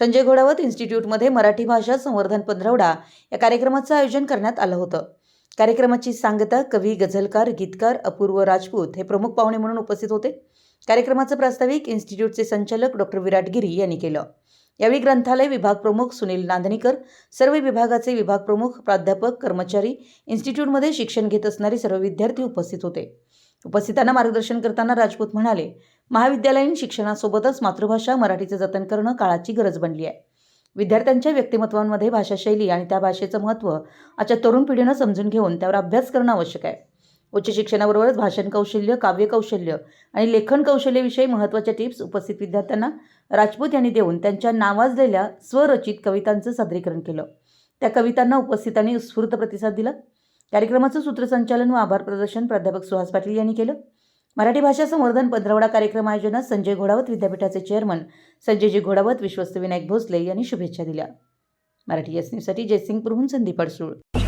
संजय घोडावत इन्स्टिट्यूटमध्ये मराठी भाषा संवर्धन पंधरवडा या कार्यक्रमाचं आयोजन करण्यात आलं होतं. कार्यक्रमाची सांगता कवी गझलकार गीतकार अपूर्व राजपूत हे प्रमुख पाहुणे म्हणून उपस्थित होते. कार्यक्रमाचं प्रास्ताविक इन्स्टिट्यूटचे संचालक डॉक्टर विराट गिरी यांनी केलं. यावेळी ग्रंथालय विभाग प्रमुख सुनील नांदणीकर सर्व विभागाचे विभाग प्रमुख प्राध्यापक कर्मचारी इन्स्टिट्यूटमध्ये शिक्षण घेत असणारे सर्व विद्यार्थी उपस्थित होते. उपस्थितांना मार्गदर्शन करताना राजपूत म्हणाले महाविद्यालयीन शिक्षणासोबतच मातृभाषा मराठीचं जतन करणं काळाची गरज बनली आहे. विद्यार्थ्यांच्या व्यक्तिमत्वांमध्ये भाषाशैली आणि त्या भाषेचं महत्त्व आजच्या तरुण पिढीनं समजून घेऊन त्यावर अभ्यास करणं आवश्यक आहे. उच्च शिक्षणाबरोबरच भाषण कौशल्य काव्य कौशल्य आणि लेखन कौशल्याविषयी महत्त्वाच्या टिप्स उपस्थित विद्यार्थ्यांना राजपूत यांनी देऊन त्यांच्या नावाजलेल्या स्वरचित कवितांचं सादरीकरण केलं. त्या कवितांना उपस्थितांनी उत्स्फूर्त प्रतिसाद दिला. कार्यक्रमाचं सूत्रसंचालन व आभार प्रदर्शन प्राध्यापक सुहास पाटील यांनी केलं. मराठी भाषा संवर्धन पंधरवडा कार्यक्रम आयोजनात संजय घोडावत विद्यापीठाचे चेअरमन संजयजी घोडावत विश्वस्त विनायक भोसले यांनी शुभेच्छा दिल्या. मराठी एस न्यूजसाठी जयसिंगपूरहून संदीप अडसूळ.